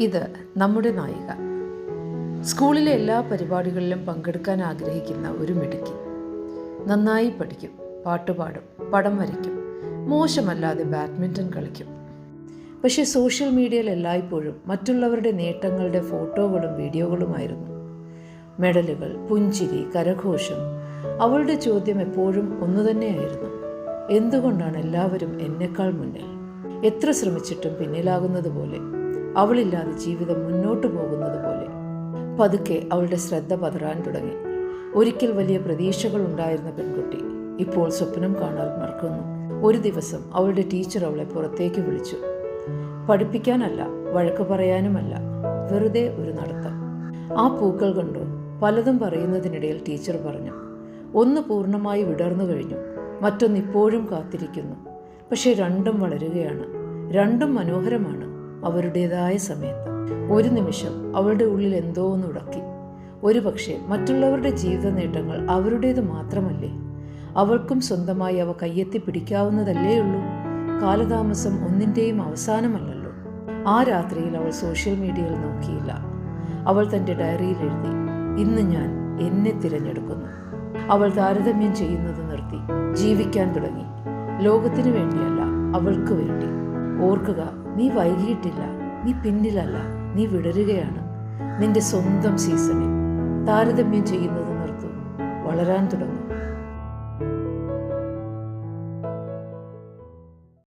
ഇത് നമ്മുടെ നായിക. സ്കൂളിലെ എല്ലാ പരിപാടികളിലും പങ്കെടുക്കാൻ ആഗ്രഹിക്കുന്ന ഒരു മിടുക്കി. നന്നായി പഠിക്കും പാട്ടുപാടും പടം വരയ്ക്കും മോശമല്ലാതെ ബാഡ്മിന്റൺ കളിക്കും. പക്ഷേ സോഷ്യൽ മീഡിയയിൽ എല്ലായ്പ്പോഴും മറ്റുള്ളവരുടെ നേട്ടങ്ങളുടെ ഫോട്ടോകളും വീഡിയോകളുമായിരുന്നു. മെഡലുകൾ പുഞ്ചിരി കരഘോഷം അവളുടെ ചോദ്യം എപ്പോഴും ഒന്നുതന്നെയായിരുന്നു എന്തുകൊണ്ടാണ് എല്ലാവരും എന്നെക്കാൾ മുന്നിൽ? എത്ര ശ്രമിച്ചിട്ടും പിന്നിലാകുന്നത് പോലെ അവളില്ലാതെ ജീവിതം മുന്നോട്ടു പോകുന്നത് പോലെ. പതുക്കെ അവളുടെ ശ്രദ്ധ പതറാൻ തുടങ്ങി. ഒരിക്കൽ വലിയ പ്രതീക്ഷകൾ ഉണ്ടായിരുന്ന പെൺകുട്ടി ഇപ്പോൾ സ്വപ്നം കാണാൻ മറക്കുന്നു. ഒരു ദിവസം അവളുടെ ടീച്ചർ അവളെ പുറത്തേക്ക് വിളിച്ചു. പഠിപ്പിക്കാനല്ല വഴക്ക് പറയാനുമല്ല വെറുതെ ഒരു നടത്തം. ആ പൂക്കൾ കണ്ടു പലതും പറയുന്നതിനിടയിൽ ടീച്ചർ പറഞ്ഞു ഒന്ന് പൂർണമായി വിടർന്നു കഴിഞ്ഞു മറ്റൊന്ന് ഇപ്പോഴും കാത്തിരിക്കുന്നു. പക്ഷേ രണ്ടും വളരുകയാണ് രണ്ടും മനോഹരമാണ്. അവരുടേതായ സമയത്ത്. ഒരു നിമിഷം അവളുടെ ഉള്ളിൽ എന്തോ ഒന്ന് ഉടക്കി. ഒരു പക്ഷേ മറ്റുള്ളവരുടെ ജീവിത നേട്ടങ്ങൾ അവരുടേത് മാത്രമല്ലേ? അവൾക്കും സ്വന്തമായി അവ കയ്യെത്തി പിടിക്കാവുന്നതല്ലേ ഉള്ളൂ? കാലതാമസം ഒന്നിന്റെയും അവസാനമല്ലല്ലോ. ആ രാത്രിയിൽ അവൾ സോഷ്യൽ മീഡിയയിൽ നോക്കിയില്ല. അവൾ തന്റെ ഡയറിയിൽ എഴുതി ഇന്ന് ഞാൻ എന്നെ തിരഞ്ഞെടുക്കുന്നു. അവൾ താരതമ്യം ചെയ്യുന്നത് നിർത്തി ജീവിക്കാൻ തുടങ്ങി. ലോകത്തിനു വേണ്ടിയല്ല അവൾക്ക് വേണ്ടി. ഓർക്കുക നീ വൈകിയിട്ടില്ല നീ പിന്നിലല്ല നീ വിടരുകയാണ്. നിന്റെ സ്വന്തം സീസണിൽ താരതമ്യം ചെയ്യുന്നത് നിർത്തും. വളരാൻ തുടങ്ങും.